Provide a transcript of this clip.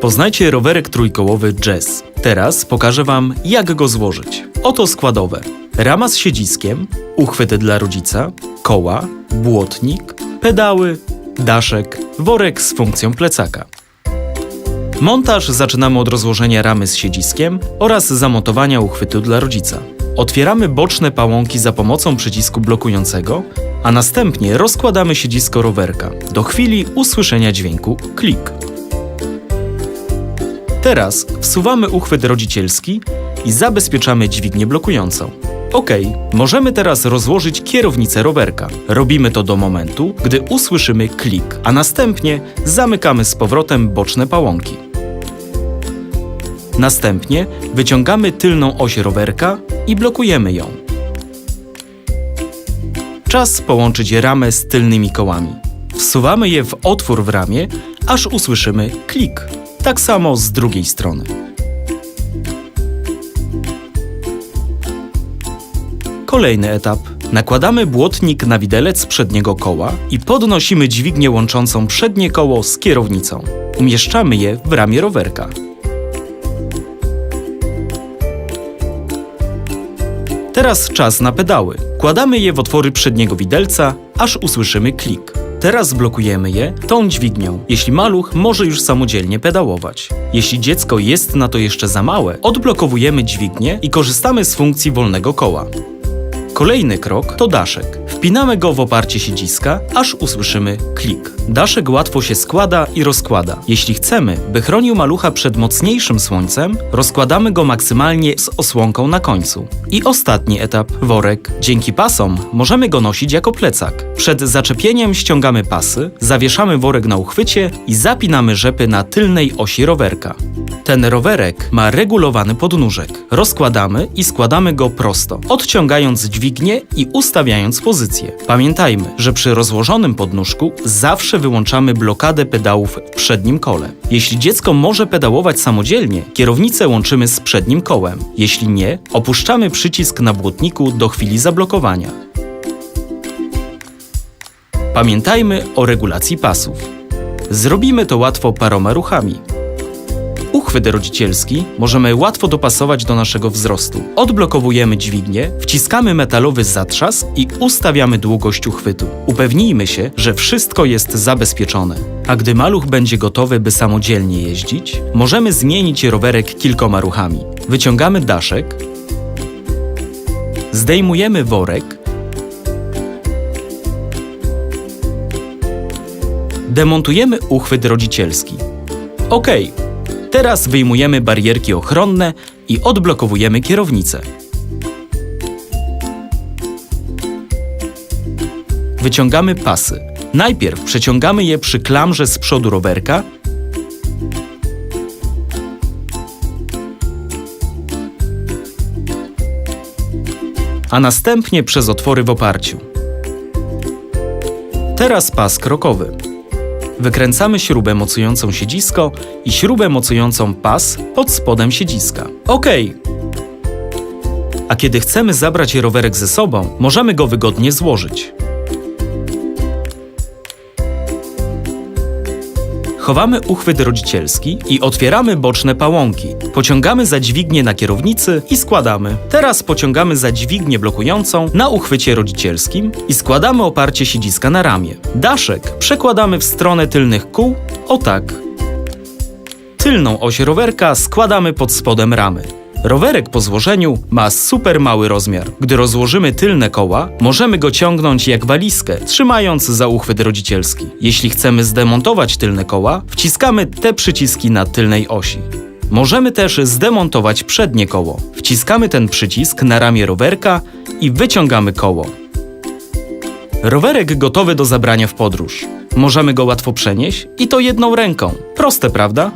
Poznajcie rowerek trójkołowy Jazz. Teraz pokażę Wam, jak go złożyć. Oto składowe. Rama z siedziskiem, uchwyt dla rodzica, koła, błotnik, pedały, daszek, worek z funkcją plecaka. Montaż zaczynamy od rozłożenia ramy z siedziskiem oraz zamontowania uchwytu dla rodzica. Otwieramy boczne pałąki za pomocą przycisku blokującego, a następnie rozkładamy siedzisko rowerka do chwili usłyszenia dźwięku klik. Teraz wsuwamy uchwyt rodzicielski i zabezpieczamy dźwignię blokującą. Ok, możemy teraz rozłożyć kierownicę rowerka. Robimy to do momentu, gdy usłyszymy klik, a następnie zamykamy z powrotem boczne pałąki. Następnie wyciągamy tylną oś rowerka i blokujemy ją. Czas połączyć ramę z tylnymi kołami. Wsuwamy je w otwór w ramie, aż usłyszymy klik. Tak samo z drugiej strony. Kolejny etap. Nakładamy błotnik na widelec przedniego koła i podnosimy dźwignię łączącą przednie koło z kierownicą. Umieszczamy je w ramie rowerka. Teraz czas na pedały. Kładamy je w otwory przedniego widelca, aż usłyszymy klik. Teraz blokujemy je tą dźwignią, jeśli maluch może już samodzielnie pedałować. Jeśli dziecko jest na to jeszcze za małe, odblokowujemy dźwignię i korzystamy z funkcji wolnego koła. Kolejny krok to daszek. Wpinamy go w oparcie siedziska, aż usłyszymy klik. Daszek łatwo się składa i rozkłada. Jeśli chcemy, by chronił malucha przed mocniejszym słońcem, rozkładamy go maksymalnie z osłonką na końcu. I ostatni etap worek. Dzięki pasom możemy go nosić jako plecak. Przed zaczepieniem ściągamy pasy, zawieszamy worek na uchwycie i zapinamy rzepy na tylnej osi rowerka. Ten rowerek ma regulowany podnóżek. Rozkładamy i składamy go prosto, odciągając dźwignię i ustawiając pozycję. Pamiętajmy, że przy rozłożonym podnóżku zawsze wyłączamy blokadę pedałów w przednim kole. Jeśli dziecko może pedałować samodzielnie, kierownicę łączymy z przednim kołem. Jeśli nie, opuszczamy przycisk na błotniku do chwili zablokowania. Pamiętajmy o regulacji pasów. Zrobimy to łatwo paroma ruchami. Uchwyt rodzicielski możemy łatwo dopasować do naszego wzrostu. Odblokowujemy dźwignię, wciskamy metalowy zatrzask i ustawiamy długość uchwytu. Upewnijmy się, że wszystko jest zabezpieczone. A gdy maluch będzie gotowy, by samodzielnie jeździć, możemy zmienić rowerek kilkoma ruchami. Wyciągamy daszek, zdejmujemy worek, demontujemy uchwyt rodzicielski. OK, Teraz wyjmujemy barierki ochronne i odblokowujemy kierownicę. Wyciągamy pasy. Najpierw przeciągamy je przy klamrze z przodu rowerka, a następnie przez otwory w oparciu. Teraz pas krokowy. Wykręcamy śrubę mocującą siedzisko i śrubę mocującą pas pod spodem siedziska. OK. A kiedy chcemy zabrać rowerek ze sobą, możemy go wygodnie złożyć. Chowamy uchwyt rodzicielski i otwieramy boczne pałąki. Pociągamy za dźwignię na kierownicy i składamy. Teraz pociągamy za dźwignię blokującą na uchwycie rodzicielskim i składamy oparcie siedziska na ramię. Daszek przekładamy w stronę tylnych kół, o tak. Tylną oś rowerka składamy pod spodem ramy. Rowerek po złożeniu ma super mały rozmiar. Gdy rozłożymy tylne koła, możemy go ciągnąć jak walizkę, trzymając za uchwyt rodzicielski. Jeśli chcemy zdemontować tylne koła, wciskamy te przyciski na tylnej osi. Możemy też zdemontować przednie koło. Wciskamy ten przycisk na ramię rowerka i wyciągamy koło. Rowerek gotowy do zabrania w podróż. Możemy go łatwo przenieść i to jedną ręką. Proste, prawda?